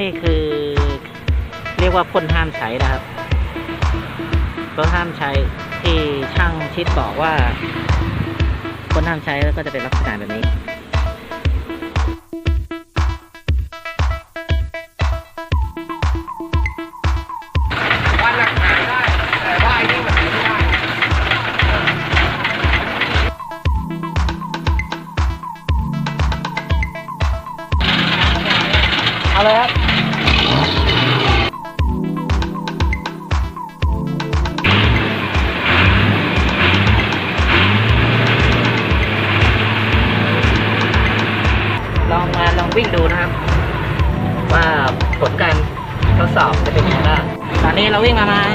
นี่คือ เรียกว่าพ่นห้ามใช้นะครับพ่นห้ามใช้ที่ช่างชิดบอกว่าพ่นห้ามใช้แล้วก็จะเป็นลักษณะแบบนี้วันหลักฐานได้แต่ว่าไอ้นี่มันไม่ได้เอาเลยครับ ลองมาลองวิ่งดูนะครับ ว่าผลการทดสอบจะเป็นยังไงบ้างตอนนี้เราวิ่งมาประมาณ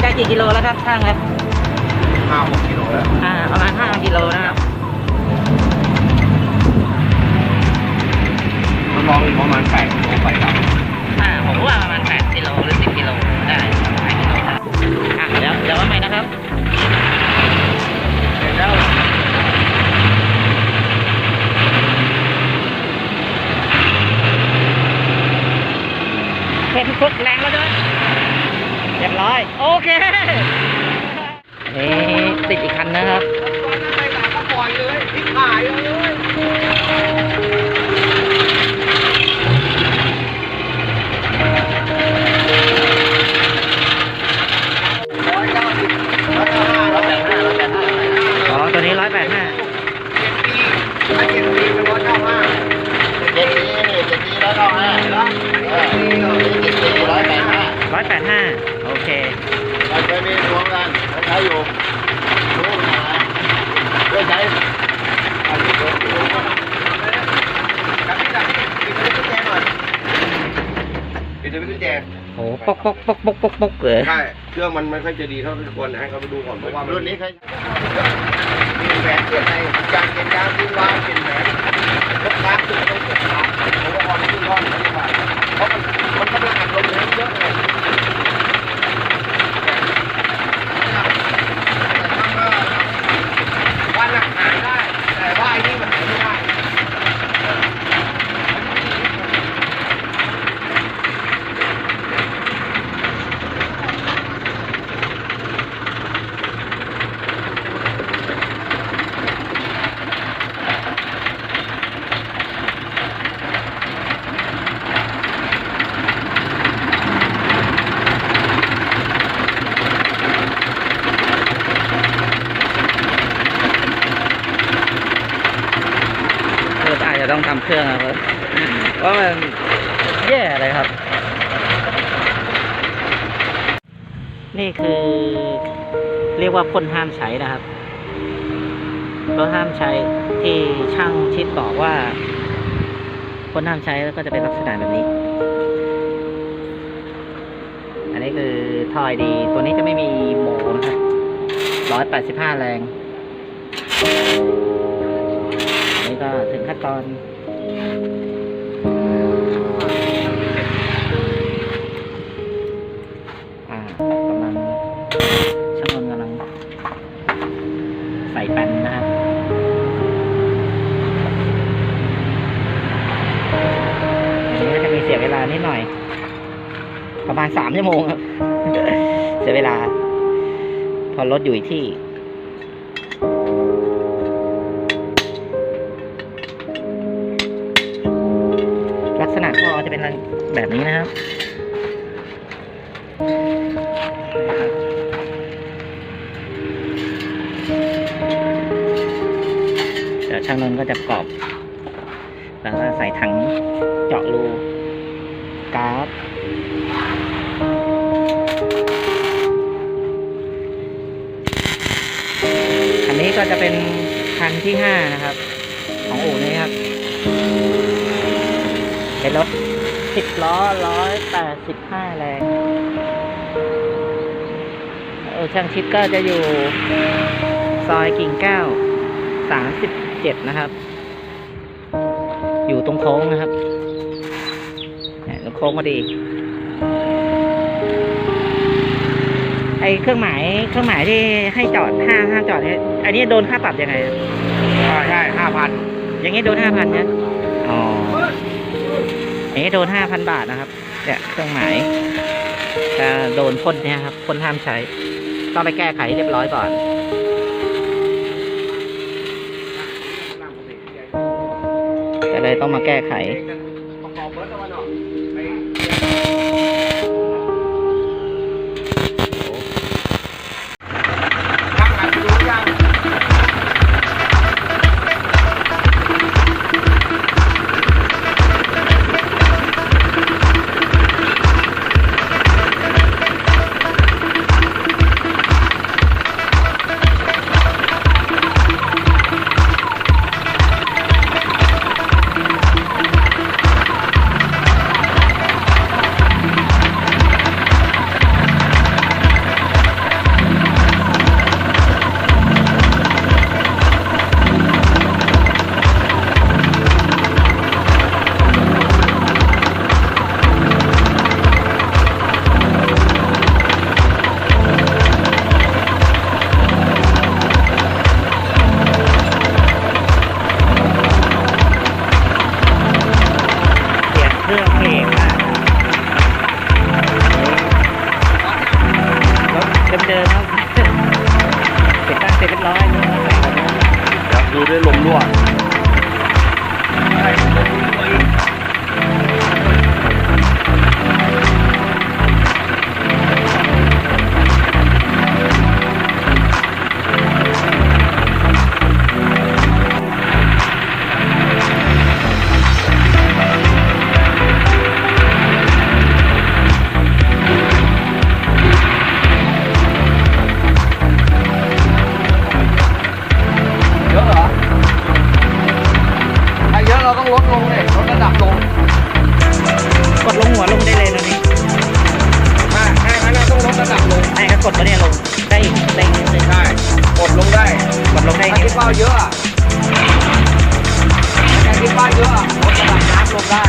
ได้กี่กิโลแล้วครับช่างครับห้าหกกิโลแล้วอ่าประมาณ5กิโลนะครับ ช้อยู่รู้นะเพื่อใช้อันนี้ผมรู้ว่าจับนี่จับนี่ปิดตัวกุญแจหน่อยปิดตัวกุญแจโอ้ปกปกปกปกปกปกเลยใช่เครื่องมันไม่ค่อยจะดีเท่าที่ควรให้เขาไปดูก่อนเพราะว่ารุ่นนี้ใครเปลี่ยนแหวนเปลี่ยนอะไรจานเปลี่ยนยางขึ้นวางเปลี่ยนแหวนรถค้างขึ้นต้องเปลี่ยนค้างผมว่าออนขึ้นก้อนไม่ได้ว่าเพราะมันมันกำลังอัดลมเยอะเยอะเลย วันหลักฐานได้ แต่ว่าไอ้นี่มันหายไม่ได้ เอออาจจะ ต้องทำเครื่องครับว่ามันแย่เลยครับ นี่คือเรียกว่าพ่นห้ามใช้นะครับพ่นห้ามใช้ที่ช่างชิดบอกว่าพ่นห้ามใช้แล้วก็จะเป็นลักษณะแบบนี้ อันนี้คือทอยดี ตัวนี้จะไม่มีโหมนะครับร้อยแปดสิบห้าแรง ก็ถึงขั้นตอนกำลังช่งนนท์กำลังใส่แปนนะครับนี่จะมีเสียเวลานิดหน่อย ประมาณสามชั่วโมงครับเสียเวลา พอรถอยู่ที่ อะเป็นแบบนี้นะครับ เดี๋ยวช่างนนท์ก็จะกรอบ แล้วก็ใส่ถังเจาะรูก๊าซอันนี้ก็จะเป็นคันที่ห้านะครับ ของอู่นี้ครับเป็นรถ สิบล้อร้อยแปดสิบห้าแรงเออช่างชิดก็จะอยู่ซอยกิ่งแก้วสามสิบเจ็ดนะครับ อยู่ตรงโค้งนะครับเนี่ยตรงโค้งพอดี ไอเครื่องหมายเครื่องหมายที่ให้จอดห้ามห้ามจอดเนี่ยอันนี้โดนค่าปรับยังไงอะใช่ห้าพันอย่างนี้โดนห้าพันเนี่ยอ๋อ อันนี้โดนห้าพันบาทนะครับเนี่ยเครื่องหมายจะโดนพ่นเนี่ยครับพ่นห้ามใช้ ต้องไปแก้ไขเรียบร้อยก่อนก็เลยต้องมาแก้ไข ลืองเพลงมากรถเดิมๆครับติดตั้งเสร็จเรียบร้อยแล้วดูด้วยลมรั่ว กดลงได้ถ้าอีกนิที่เป้าเยอะอะถ้าที่เป้าเยอะรถกระดับน้ำลงได้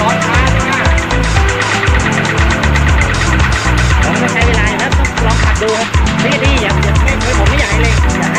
ร้อนช้าใช่ไหมผมจะใช้เวลาอยู่แล้วต้องลองขัดดูครับพี่ดีอย่าอย่าไม่ไม่ผมไม่อยากให้เร่ง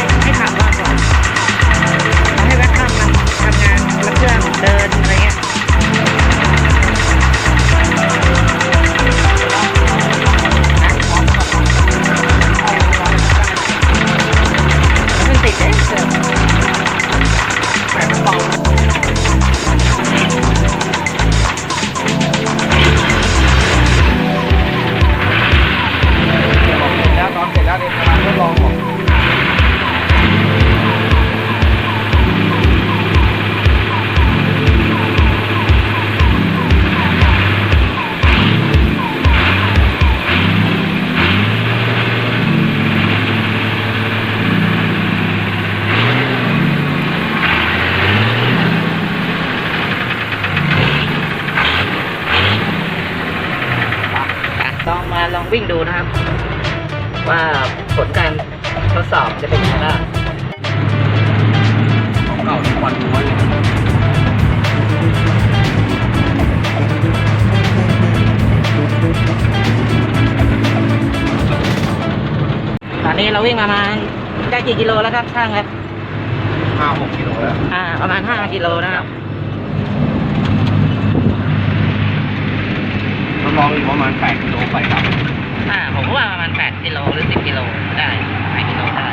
ว่าผลการทดสอบจะเป็นยังไงบ้างของเก่าที่ควันม้วนเลยตอนนี้เราวิ่งมาประมาณได้กี่กิโลแล้วครับช่างครับห้าหกกิโลแล้ว อ่า ประมาณห้ากิโลนะครับทดลองอยู่ประมาณแปดกิโลไปครับ อ่าผมว่าประมาณแปดกิโลหรือสิบกิโลได้แปดกิโลได้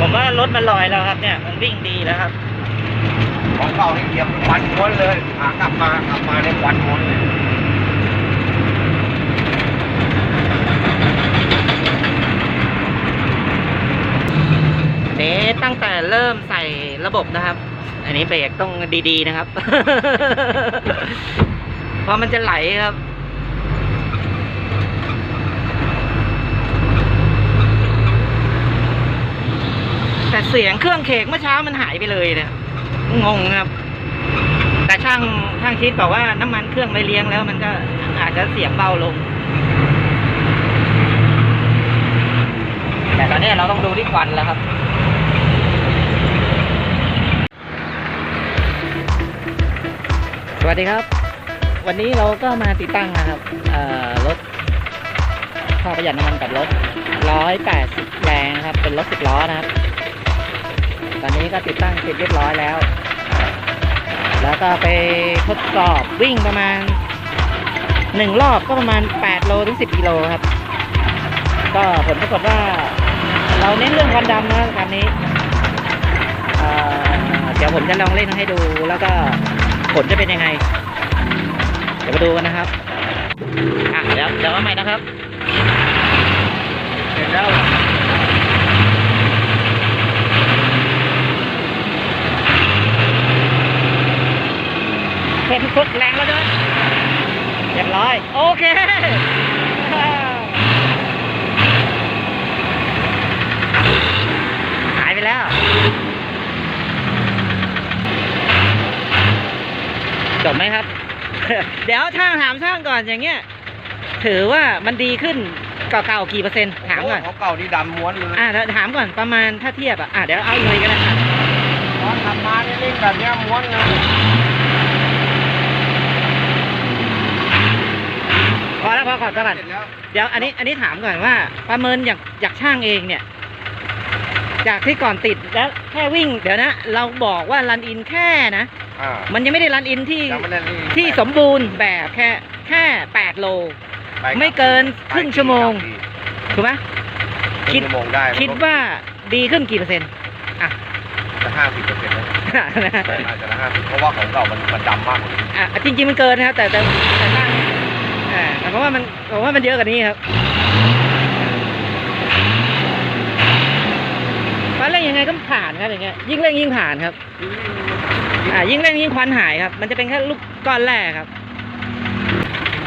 ผมว่ารถมันลอยแล้วครับเนี่ย มันวิ่งดีแล้วครับ ของเก่านี่เหยียบควันม้วนเลยขากลับมากลับมาในควันม้วนเลยเนี้ตั้งแต่เริ่มใส่ระบบนะครับ อันนี้เบรกต้องดีๆนะครับ เพราะมันจะไหลครับ แต่เสียงเครื่องเคกเมื่อเช้ามันหายไปเลยเนี่ยงงนะครับ แต่ช่างช่างคิดบอกว่าน้ำมันเครื่องไม่เลี้ยงแล้ว มันก็อาจจะเสียงเบาลง แต่ตอนนี้เราต้องดูที่ควันแล้วครับสวัสดีครับ วันนี้เราก็มาติดตั้งนะครับรถท่อประหยัดน้ำมันกับรถ 180 แรงนะครับ เป็นรถ 10 ล้อนะครับ ตอนนี้ก็ติดตั้งเสร็จเรียบร้อยแล้วก็ไปทดสอบวิ่งประมาณหนึ่งรอบก็ประมาณ 8 โลถึง 10 กิโลครับ ก็ผลปรากฏว่า เราเน้นเรื่องควันดำนะคันนี้เอ่อเดี๋ยวผมจะลองเล่นให้ดู แล้วก็ผลจะเป็นยังไง เดี๋ยวมาดูกันนะครับ อะเดี๋ยวเดี๋ยวมาใหม่นะครับ เสร็จแล้ว เห็นฝึกแรงแล้วด้วยเรียบร้อย โอเคหายไปแล้ว จบไหมครับ เดี๋ยวช่างถามช่างก่อนอย่างเงี้ย ถือว่ามันดีขึ้นเก่าๆกี่เปอร์เซ็นต์ถามก่อนของเก่านี่ดำม้วนเลยอ่าถามก่อนประมาณถ้าเทียบอะอะเดี๋ยวเอาอีกเลยก็ได้ครับตอนทำมาเนี่ยเล่นแบบเนี้ยม้วนเลย พ อแล้วพอก่อนพอก่อน เสร็จแล้วเดี๋ยวอันนี้อันนี้ถามก่อนว่า ประเมินอยากอยากช่างเองเนี่ย จากที่ก่อนติดแล้วแค่วิ่ง เดี๋ยวนะ เราบอกว่ารันอินแค่นะ อ่ามันยังไม่ได้รันอินที่ยังไม่ได้นี่ที่สมบูรณ์แบบแค่แค่แปดโลปกับไม่เกินครึ่งชั่วโมงไปถูกไหมครึ่งชั่วโมงได้คิดว่าดีขึ้นกี่เปอร์เซ็นต์จะห้าสิบเปอร์เซ็นต์นะน่าจะห้าสิบเพราะว่าของเก่ามันมันดำมากกว่านี้อะจริงๆมันเกินนะครับแต่แต่แต่นั่งอ่า แต่เพราะว่ามันเพราะว่ามันเยอะกว่านี้ครับถ้าเร่งยังไงก็ผ่านครับอย่างเงี้ยยิ่งเร่งยิ่งผ่านครับอ่ายิ่งเร่งยิ่งควันหายครับ มันจะเป็นแค่ลูกก้อนแรกครับ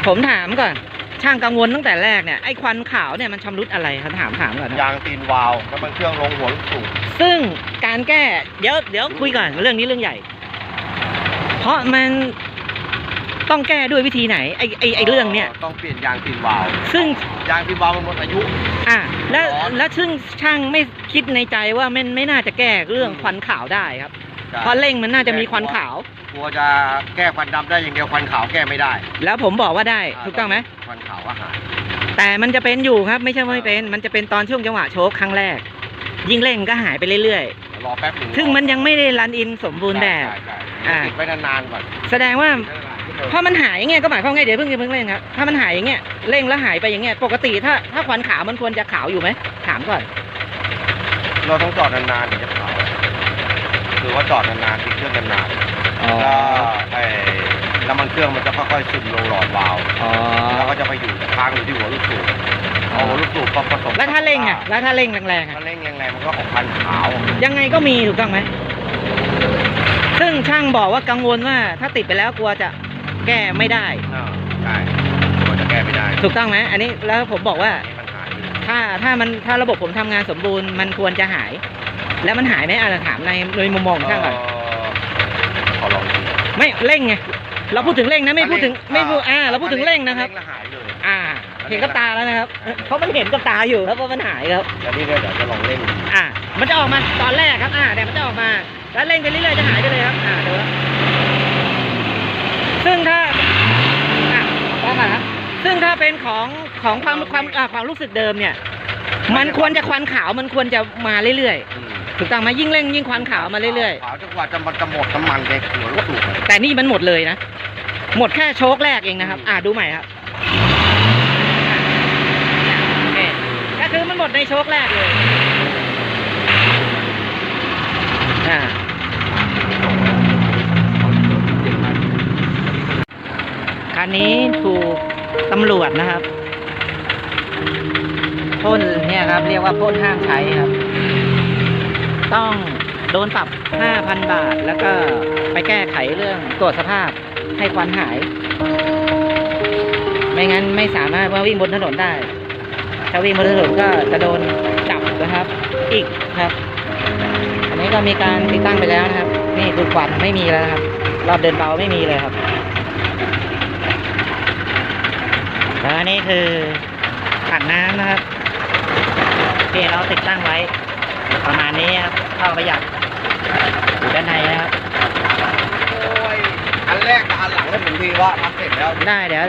ผมถามก่อน ช่างกังวลตั้งแต่แรกเนี่ยไอ้ควันขาวเนี่ยมันชำรุดอะไรครับถามถามก่อนนะยางตีนวาล์วแล้วมันเครื่องลงหัวลูกสูบซึ่งการแก้เดี๋ยวเดี๋ยวคุยก่อนเรื่องนี้เรื่องใหญ่ เพราะมัน ต้องแก้ด้วยวิธีไหนไอ้ไอ้ไอ้เรื่องเนี้ยต้องเปลี่ยนยางตีนวาล์วซึ่งยางตีนวาล์วมันหมดอายุ อะแล้วร้อนแล้วซึ่งช่างไม่คิดในใจว่ามันไม่น่าจะแก้เรื่องควันขาวได้ครับเพราะเร่งมันน่าจะมีควันขาวกลัวจะแก้ควันดำได้อย่างเดียวควันขาวแก้ไม่ได้ แล้วผมบอกว่าได้ถูกต้องไหมควันขาวก็หายแต่มันจะเป็นอยู่ครับไม่ใช่ว่าไม่เป็น มันจะเป็นตอนช่วงจังหวะโชกครั้งแรก ยิ่งเร่งก็หายไปเรื่อยรอแป๊บหนึงๆซึ่งมันยังไม่ได้รันอินสมบูรณ์แบบใช่ใช่อ่าติดไว้นานๆก่อนแสดงว่า ถ้ามันหายอย่างเงี้ยก็หมายความไงเดี๋ยวเพิ่งเพิ่งเร่งครับถ้ามันหายอย่างเงี้ยเร่งแล้วหายไปอย่างเงี้ยปกติถ้าถ้าควันขาวมันควรจะขาวอยู่ไหมถามก่อน เราต้องจอดนานๆถึงจะขาวคือว่าจอดนานๆติดเครื่องนานๆอ๋อ แล้วไอ้น้ำมันเครื่องมันจะค่อยๆซึมลงหลอดวาล์วอ๋อแล้วก็จะไปอยู่ค้างอยู่ที่หัวลูกสูบพอหัวลูกสูบก็ผสมแล้วถ้าเร่งอะแล้วถ้าเร่งแรงๆอะ ถ้าเร่งแรงๆมันก็ออกควันขาวยังไงก็มีถูกต้องไหม ซึ่งช่างบอกว่ากังวลว่าถ้าติดไปแล้วกลัวจะ แก้ไม่ได้ อ่าใช่มันจะแก้ไม่ได้ถูกต้องไหมอันนี้แล้วผมบอกว่าอันนี้มันหายถ้าถ้ามันถ้าระบบผมทำงานสมบูรณ์มันควรจะหาย แล้วมันหายไหมอาจจะถามในในมุมมองของช่างก่อนเขอลองดูไม่เร่งไงเราพูดถึงเร่งนะไม่พูดถึงไม่พูดอ่าเราพูดถึงเร่งนะครับเร่งแล้วหายเลย อ่า เห็นกับตาแล้วนะครับเพราะมันเห็นกับตาอยู่ครับว่ามันหายครับ แล้วนี่เนี่ยเดี๋ยวจะลองเร่งดูอ่า มันจะออกมาตอนแรกครับ อ่าเดี๋ยวมันจะออกมา แล้วเร่งไปเรื่อยๆจะหายไปเลยครับ อ่าเดี๋ยวนะ ซึ่งถ้าอ่าต่อมาครับซึ่งถ้าเป็นของของความความอ่าความรู้สึกเดิมเนี่ย มันควรจะควันขาวมันควรจะมาเรื่อยอืมๆ ถูกต้องไหมยิ่งเร่งยิ่งควันขาวมาเรื่อยขาวจนกว่าจะมันจะหมดน้ำมันในหัวลูกสูบอะๆ แต่นี่มันหมดเลยนะ หมดแค่โชคแรกเองนะครับ อ่าดูใหม่ครับอ่าโอเคก็คือมันหมดในโชคแรกเลย อ่า คันนี้ถูกตำรวจนะครับพ่นเนี่ยครับ เรียกว่าพ่นห้ามใช้ครับ ต้องโดนปรับ 5,000 บาท แล้วก็ไปแก้ไขเรื่องตรวจสภาพให้ควันหาย ไม่งั้นไม่สามารถว่าวิ่งบนถนนได้ ถ้าวิ่งบนถนนก็จะโดนจับนะครับ อีกครับ อันนี้ก็มีการติดตั้งไปแล้วนะครับ นี่คือควันไม่มีแล้วครับ รอบเดินเบาไม่มีเลยครับ แล้วอันนี้คือถังน้ำนะครับที่เราติดตั้งไว้ ประมาณนี้ครับท่อประหยัดอยู่ด้านในนะครับโอ้ยอันแรกกับอันหลังให้ผมทีว่าทำเสร็จแล้ว ได้เดี๋ยว